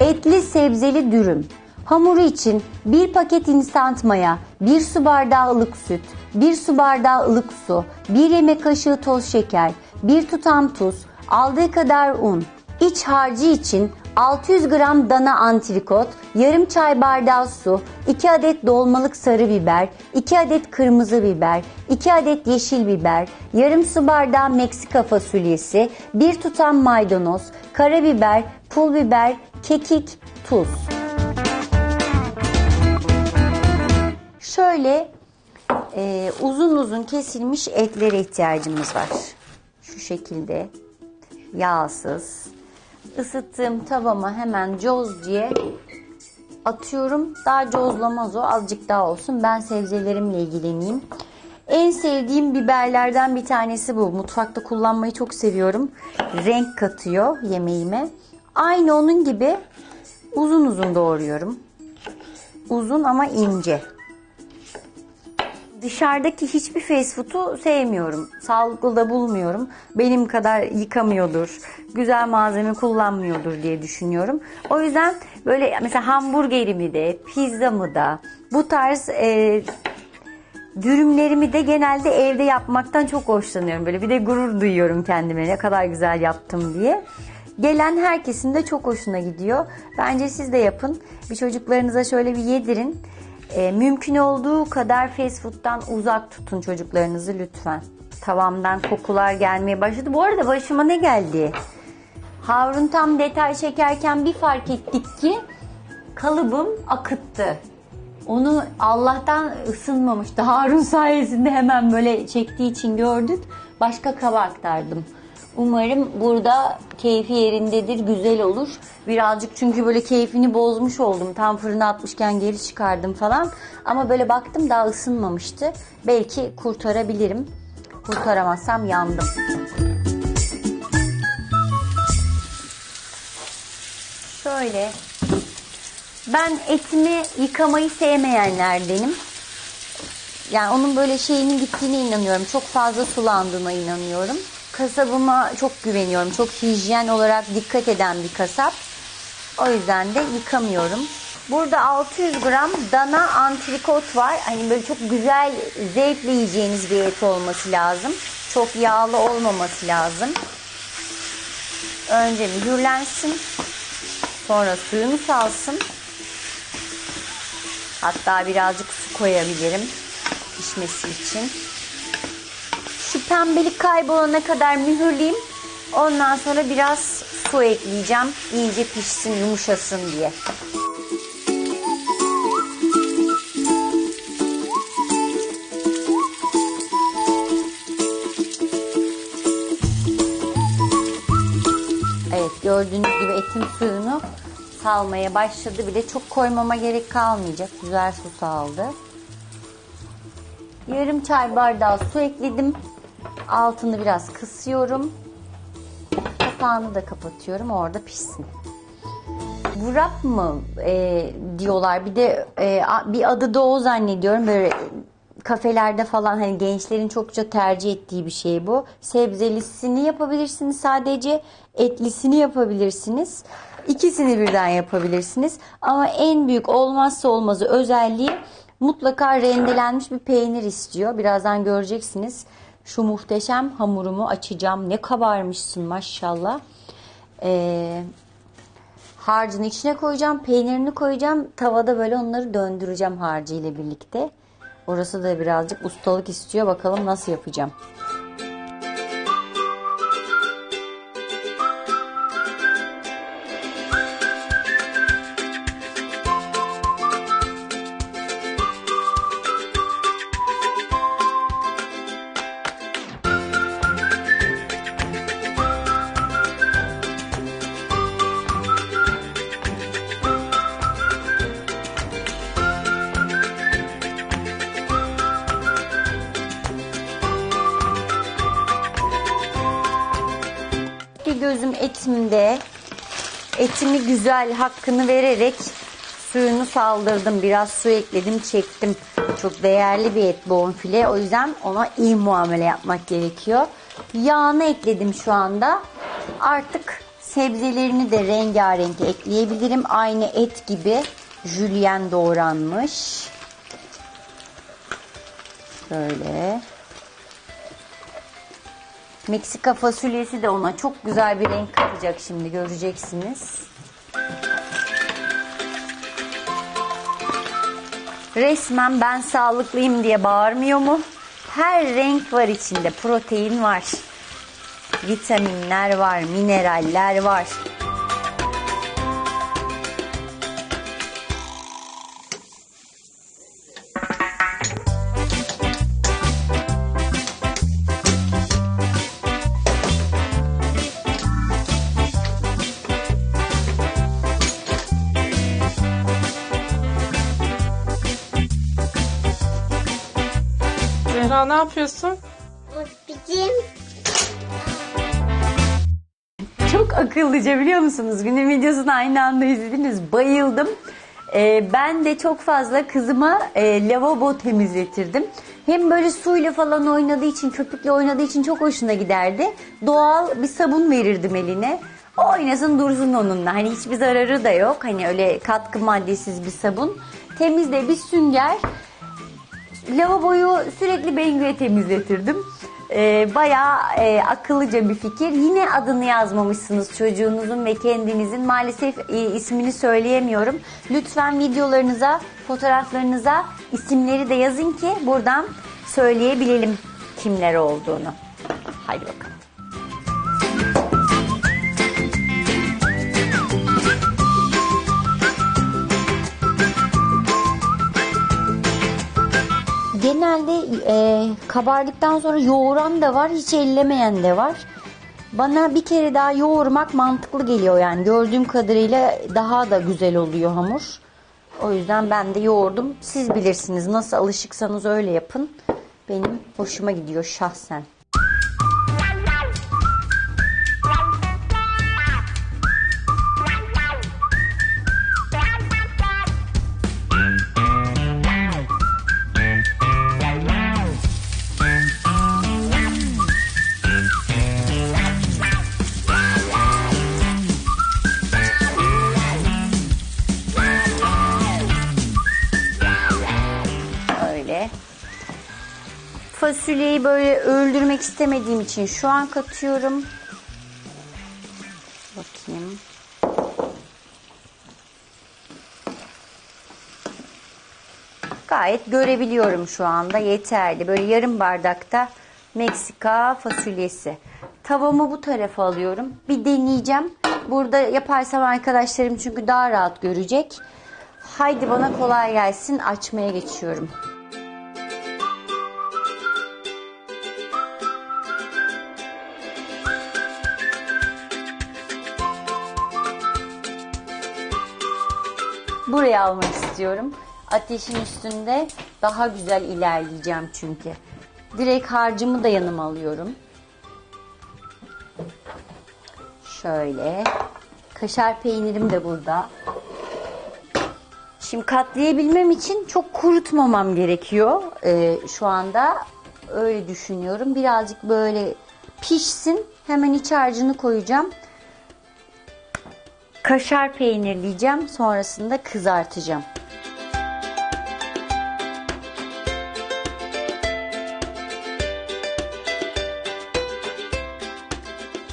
Etli sebzeli dürüm. Hamuru için 1 paket instant maya, 1 su bardağı ılık süt, 1 su bardağı ılık su, 1 yemek kaşığı toz şeker, 1 tutam tuz, aldığı kadar un. İç harcı için 600 gram dana antrikot, yarım çay bardağı su, 2 adet dolmalık sarı biber, 2 adet kırmızı biber, 2 adet yeşil biber, yarım su bardağı Meksika fasulyesi, 1 tutam maydanoz, karabiber, pul biber, kekik, tuz. Şöyle e, uzun uzun kesilmiş etlere ihtiyacımız var. Şu şekilde yağsız. Isıttığım tavama hemen coz diye atıyorum. Daha cozlamaz o. Azıcık daha olsun. Ben sebzelerimle ilgileneyim. En sevdiğim biberlerden bir tanesi bu. Mutfakta kullanmayı çok seviyorum. Renk katıyor yemeğime. Aynı onun gibi uzun uzun doğruyorum. Uzun ama ince. Dışarıdaki hiçbir fast food'u sevmiyorum. Sağlıklı da bulmuyorum. Benim kadar yıkamıyordur, güzel malzeme kullanmıyordur diye düşünüyorum. O yüzden böyle mesela hamburgerimi de, pizzamı da, bu tarz e, dürümlerimi de genelde evde yapmaktan çok hoşlanıyorum. Böyle bir de gurur duyuyorum kendime ne kadar güzel yaptım diye. Gelen herkesin de çok hoşuna gidiyor. Bence siz de yapın. Bir çocuklarınıza şöyle bir yedirin. E, mümkün olduğu kadar fast food'dan uzak tutun çocuklarınızı lütfen. Tavamdan kokular gelmeye başladı. Bu arada başıma ne geldi? Harun tam detay çekerken bir fark ettik ki kalıbım akıttı. Onu Allah'tan ısınmamıştı. Harun sayesinde hemen böyle çektiği için gördük. Başka kaba aktardım. Umarım burada keyfi yerindedir, güzel olur. Birazcık çünkü böyle keyfini bozmuş oldum. Tam fırına atmışken geri çıkardım falan. Ama böyle baktım daha ısınmamıştı. Belki kurtarabilirim. Kurtaramazsam yandım. Şöyle. Ben etimi yıkamayı sevmeyenlerdenim. Yani onun böyle şeyinin gittiğine inanıyorum. Çok fazla sulandığına inanıyorum. Kasabıma çok güveniyorum. Çok hijyen olarak dikkat eden bir kasap. O yüzden de yıkamıyorum. Burada 600 gram dana antrikot var. Hani böyle çok güzel, zevkle yiyeceğiniz bir et olması lazım. Çok yağlı olmaması lazım. Önce mühürlensin. Sonra suyunu salsın. Hatta birazcık su koyabilirim pişmesi için. Şu pembelik kaybolana kadar mühürleyeyim. Ondan sonra biraz su ekleyeceğim. İyice pişsin, yumuşasın diye. Gördüğünüz gibi etin suyunu salmaya başladı bile. Çok koymama gerek kalmayacak. Güzel su saldı. Yarım çay bardağı su ekledim. Altını biraz kısıyorum. Kapağını da kapatıyorum. Orada pişsin. Wrap mı e, diyorlar. Bir de e, bir adı da o zannediyorum. Böyle kafelerde falan hani gençlerin çokça tercih ettiği bir şey bu. Sebzelisini yapabilirsiniz sadece. Etlisini yapabilirsiniz. İkisini birden yapabilirsiniz. Ama en büyük olmazsa olmazı özelliği mutlaka rendelenmiş bir peynir istiyor. Birazdan göreceksiniz. Şu muhteşem hamurumu açacağım. Ne kabarmışsın maşallah. Ee, harcını içine koyacağım. Peynirini koyacağım. Tavada böyle onları döndüreceğim harcı ile birlikte. Orası da birazcık ustalık istiyor. Bakalım nasıl yapacağım. Bir gözüm etimde etimi güzel hakkını vererek suyunu saldırdım. Biraz su ekledim, çektim. Çok değerli bir et bonfile. O yüzden ona iyi muamele yapmak gerekiyor. Yağını ekledim şu anda. Artık Sebzelerini de rengarenk ekleyebilirim. Aynı et gibi jülyen doğranmış. Şöyle. Meksika fasulyesi de ona çok güzel bir renk katacak şimdi göreceksiniz. Resmen ben sağlıklıyım diye bağırmıyor mu? Her renk var içinde. Protein var. Vitaminler var, mineraller var. Ne yapıyorsun? Bizim Çok akıllıca biliyor musunuz? Günün videosunu aynı anda izlediniz. Bayıldım. Ee, ben de çok fazla kızıma e, lavabo temizletirdim. Hem böyle suyla falan oynadığı için, köpükle oynadığı için çok hoşuna giderdi. Doğal bir sabun verirdim eline. O oynasın dursun onunla. Hani hiçbir zararı da yok. Hani öyle katkı maddesiz bir sabun. Temizle bir sünger. Lavaboyu sürekli Bengü'ye temizletirdim. Ee, bayağı e, akıllıca bir fikir. Yine adını yazmamışsınız çocuğunuzun ve kendinizin. Maalesef e, ismini söyleyemiyorum. Lütfen videolarınıza, fotoğraflarınıza isimleri de yazın ki buradan söyleyebilelim kimler olduğunu. Haydi bakalım. Genelde e, kabardıktan sonra yoğuran da var, hiç ellemeyen de var. Bana bir kere daha yoğurmak mantıklı geliyor yani gördüğüm kadarıyla daha da güzel oluyor hamur. O yüzden ben de yoğurdum. Siz bilirsiniz nasıl alışıksanız öyle yapın. Benim hoşuma gidiyor şahsen. Fasulyeyi böyle öldürmek istemediğim için şu an katıyorum. Bakayım. Gayet görebiliyorum şu anda yeterli. Böyle yarım bardakta Meksika fasulyesi. Tavamı bu tarafa alıyorum. Bir deneyeceğim. Burada yaparsam arkadaşlarım çünkü daha rahat görecek. Haydi bana kolay gelsin. Açmaya geçiyorum. Buraya almak istiyorum. Ateşin üstünde daha güzel ilerleyeceğim çünkü. Direkt harcımı da yanıma alıyorum. Şöyle. Kaşar peynirim de burada. Şimdi katlayabilmem için çok kurutmamam gerekiyor ee, şu anda. Öyle düşünüyorum. Birazcık böyle pişsin. Hemen iç harcını koyacağım. Kaşar peynirleyeceğim. Sonrasında kızartacağım.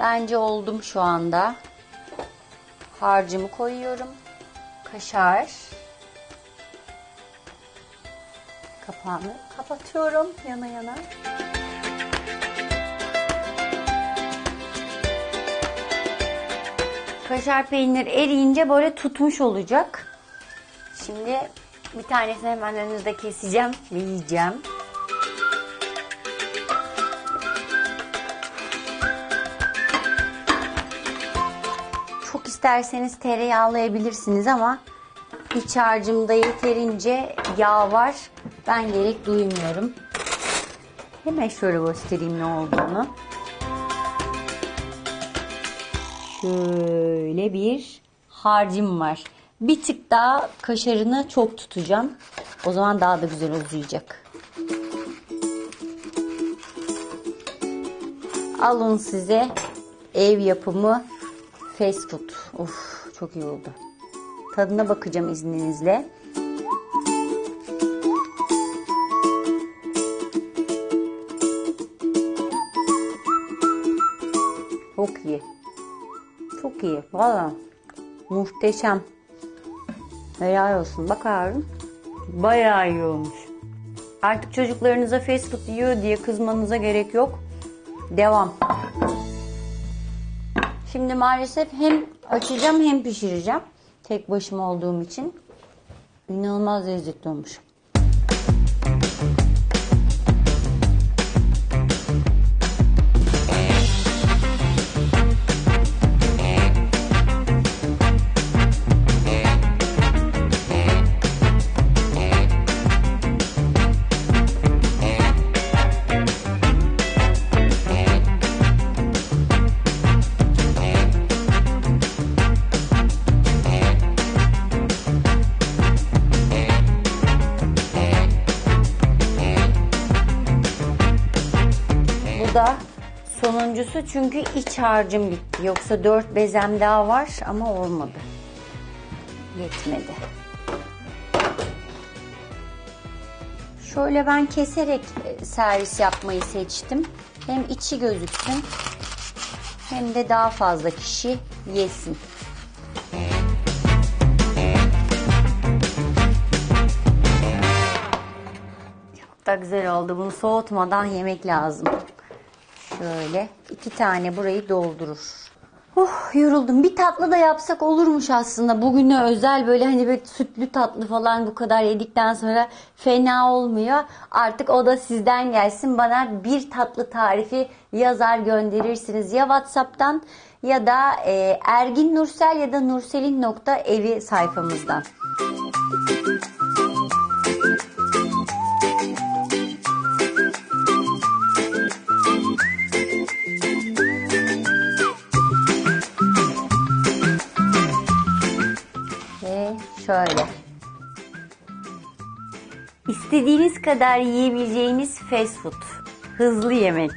Bence oldum şu anda. Harcımı koyuyorum. Kaşar. Kapağını kapatıyorum yana yana. Kaşar peynir eriyince böyle tutmuş olacak. Şimdi bir tanesini hemen önünüzde keseceğim ve yiyeceğim. Çok isterseniz tereyağlayabilirsiniz ama iç harcımda yeterince yağ var. Ben gerek duymuyorum. Hemen şöyle göstereyim ne olduğunu. Şöyle bir harcım var. Bir tık daha kaşarını çok tutacağım. O zaman daha da güzel uzayacak. Alın size ev yapımı fast food. Of çok iyi oldu. Tadına bakacağım izninizle. Çok iyi. Valla. Muhteşem. Helal olsun. Bak Harun. Bayağı iyi olmuş. Artık çocuklarınıza fast food yiyor diye kızmanıza gerek yok. Devam. Şimdi maalesef hem açacağım hem pişireceğim. Tek başıma olduğum için. İnanılmaz lezzetli olmuş. Sonuncusu çünkü iç harcım bitti. Yoksa dört bezem daha var ama olmadı. Yetmedi. Şöyle ben keserek e, servis yapmayı seçtim. Hem içi gözüksün hem de daha fazla kişi yesin. Çok da güzel oldu. Bunu soğutmadan yemek lazım. Şöyle iki tane burayı doldurur. Oh yoruldum. Bir tatlı da yapsak olurmuş aslında. Bugüne özel böyle hani böyle sütlü tatlı falan bu kadar yedikten sonra fena olmuyor. Artık o da sizden gelsin. Bana bir tatlı tarifi yazar gönderirsiniz. Ya Whatsapp'tan ya da e, Ergin Nursel ya da Nurselin nokta evi sayfamızdan. Ve şöyle. İstediğiniz kadar yiyebileceğiniz fast food. Hızlı yemek.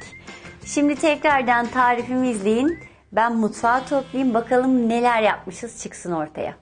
Şimdi tekrardan tarifimi izleyin. Ben mutfağı toplayayım bakalım neler yapmışız çıksın ortaya.